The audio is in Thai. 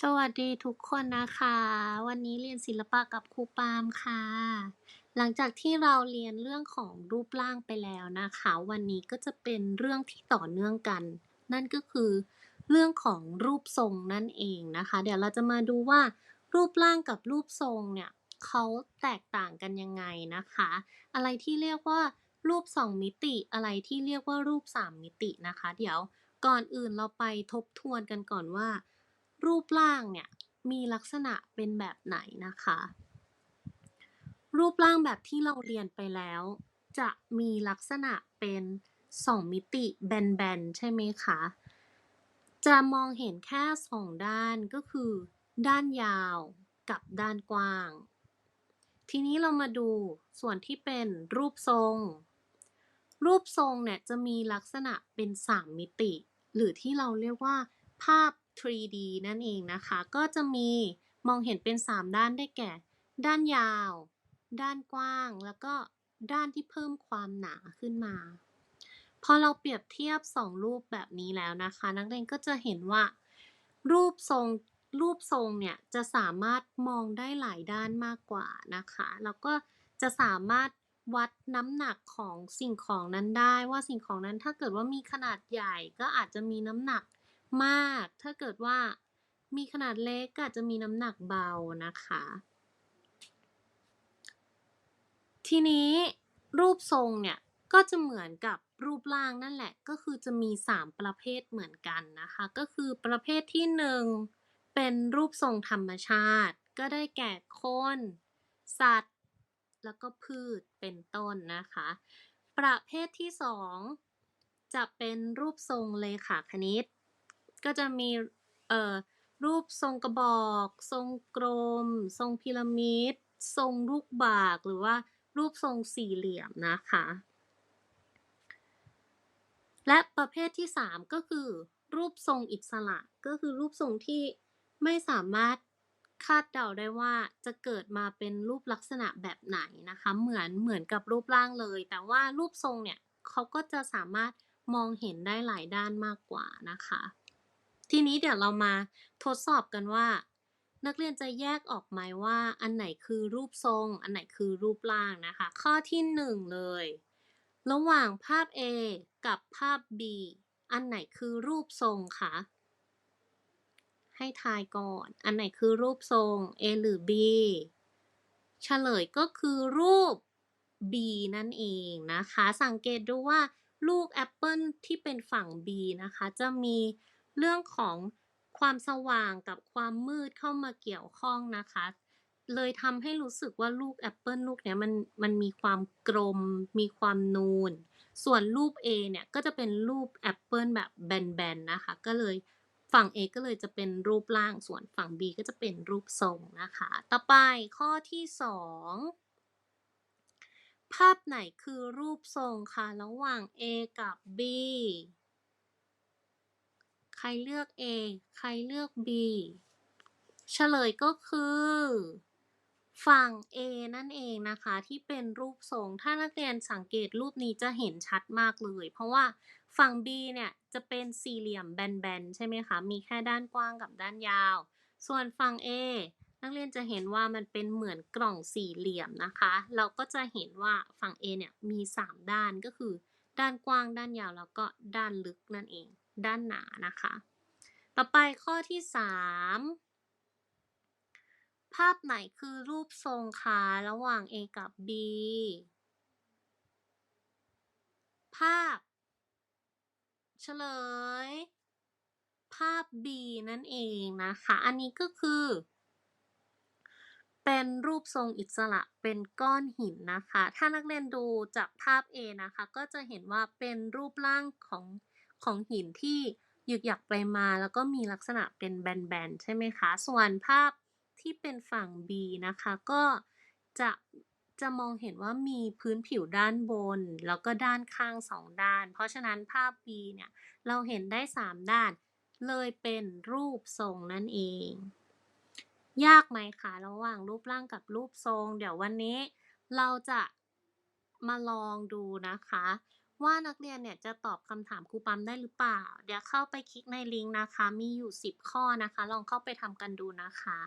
สวัสดีทุกคนนะคะ วันนี้เรียนศิลปะกับครูปาล์มค่ะ หลังจากที่เราเรียนเรื่องของรูปร่างไปแล้วนะคะ วันนี้ก็จะเป็นเรื่องที่ต่อเนื่องกัน นั่นก็คือเรื่องของรูปทรงนั่นเองนะคะ เดี๋ยวเราจะมาดูว่า รูปร่างกับรูปทรงเนี่ยเขาแตกต่างกันยังไงนะคะ อะไรที่เรียกว่ารูป 2 มิติ อะไรที่เรียกว่ารูป 3 มิตินะคะ เดี๋ยวก่อนอื่นเราไปทบทวนกันก่อนว่า รูปร่างเนี่ยมีลักษณะเป็นแบบไหนนะคะ รูปร่างแบบที่เราเรียนไปแล้ว จะมีลักษณะเป็น2มิติแบนๆ ใช่ไหมคะ จะมองเห็นแค่2ด้านก็คือ ด้านยาวกับด้านกว้าง ทีนี้เรามาดูส่วนที่เป็นรูปทรง รูปทรงเนี่ยจะมีลักษณะเป็น3มิติ หรือที่เราเรียกว่า ภาพ 3D นั่นเองนะคะ ก็จะมีมองเห็นเป็น 3 ด้านได้แก่ ด้านยาว ด้านกว้าง แล้วก็ด้านที่เพิ่มความหนาขึ้นมา พอเราเปรียบเทียบ 2 รูปแบบนี้แล้วนะคะ นักเรียนก็จะเห็นว่า รูปทรงรูปทรงเนี่ยจะสามารถมองได้หลายด้านมากกว่านะคะ แล้วก็จะสามารถวัดน้ำหนักของสิ่งของนั้นได้ว่าสิ่งของนั้นถ้าเกิดว่ามีขนาดใหญ่ก็อาจจะมีน้ำหนัก มาก ถ้าเกิดว่ามีขนาดเล็กก็อาจจะมีน้ำหนักเบานะคะ ทีนี้รูปทรงเนี่ยก็จะเหมือนกับรูปร่างนั่นแหละ ก็คือจะมี 3 ประเภทเหมือนกันนะคะ ก็คือประเภทที่ 1 เป็นรูปทรงธรรมชาติ ก็ได้แก่คน สัตว์ แล้วก็พืชเป็นต้นนะคะ ประเภทที่ 2 จะเป็นรูปทรงเลขาคณิต ก็จะมีเอ่อรูปทรงกระบอก ทรงกลม ทรงพีระมิด ทรงลูกบาก หรือว่ารูปทรงสี่เหลี่ยมนะคะ และประเภทที่ 3 ก็คือ รูปทรงอิสระ ก็คือรูปทรงที่ไม่สามารถคาดเดาได้ว่าจะเกิดมาเป็นรูปลักษณะแบบไหนนะคะ เหมือนเหมือนกับรูปร่างเลย แต่ว่ารูปทรงเนี่ยเขาก็จะสามารถมองเห็นได้หลายด้านมากกว่านะคะ ทีนี้เดี๋ยวเรามาทดสอบกันว่า นักเรียนจะแยกออกไหมว่า อันไหนคือรูปทรง อันไหนคือรูปร่างนะคะ ข้อที่1เลย ระหว่างภาพ A กับภาพ B อันไหนคือรูปทรงคะให้ทายก่อน อันไหนคือรูปทรง A หรือ B เฉลยก็คือรูป B นั่นเองนะคะ สังเกตดูว่าลูกแอปเปิลที่เป็นฝั่ง B นะคะ จะมี เรื่องของความสว่างกับความมืดเข้ามาเกี่ยวข้องนะคะ เลยทำให้รู้สึกว่าลูกแอปเปิลลูกเนี้ยมันมันมีความกลม มีความนูน ส่วนรูป A เนี่ยก็จะเป็นรูปแอปเปิลแบบแบนๆนะคะ ก็เลยฝั่ง A ก็เลยจะเป็นรูปร่าง ส่วนฝั่ง B ก็จะเป็นรูปทรงนะคะ ต่อไปข้อที่2ภาพไหนคือรูปทรงคะระหว่าง A กับ B รเลือก A ใครเลือก B เฉลยก็คือ ฝั่ง A นั่นเองนะคะที่เป็นรูปทรง ถ้านักเรียนสังเกตรูปนี้จะเห็นชัดมากเลย เพราะว่าฝั่ง B เนี่ยจะเป็นสี่เหลี่ยมแบนๆใช่ไหมคะ มีแค่ด้านกว้างกับด้านยาว ส่วนฝั่ง A นักเรียนจะเห็นว่ามันเป็นเหมือนกล่องสี่เหลี่ยมนะคะ เราก็จะเห็นว่าฝั่ง A เนี่ยมี 3 ด้านก็คือ ด้านกว้างด้านยาวแล้วก็ด้านลึกนั่นเอง ด้านหนานะคะ ต่อไปข้อที่ 3 ภาพไหนคือรูปทรงคะระหว่าง A กับ B ภาพ เฉลย ภาพ B นั่นเองนะคะ อันนี้ก็คือ เป็นรูปทรงอิสระเป็นก้อนหินนะคะ ถ้านักเรียนดูจากภาพ A นะคะ ก็จะเห็นว่าเป็นรูปร่างของ ของหินที่หยึกหยักไปมาแล้วก็มีลักษณะเป็นแบนๆ ใช่ไหมคะ ส่วนภาพที่เป็นฝั่ง B นะคะ ก็จะจะมองเห็นว่ามีพื้นผิวด้านบน แล้วก็ด้านข้าง2ด้าน เพราะฉะนั้นภาพ B เนี่ย เราเห็นได้ 3 ด้าน เลยเป็นรูปทรงนั่นเอง ยากไหมคะระหว่างรูปร่างกับรูปทรง เดี๋ยววันนี้เราจะมาลองดูนะคะ ว่านักเรียนเนี่ยจะตอบคำถามครูปั๊มได้หรือเปล่า เดี๋ยวเข้าไปคลิกในลิงก์นะคะ มีอยู่ 10 ข้อนะคะ ลองเข้าไปทำกันดูนะคะ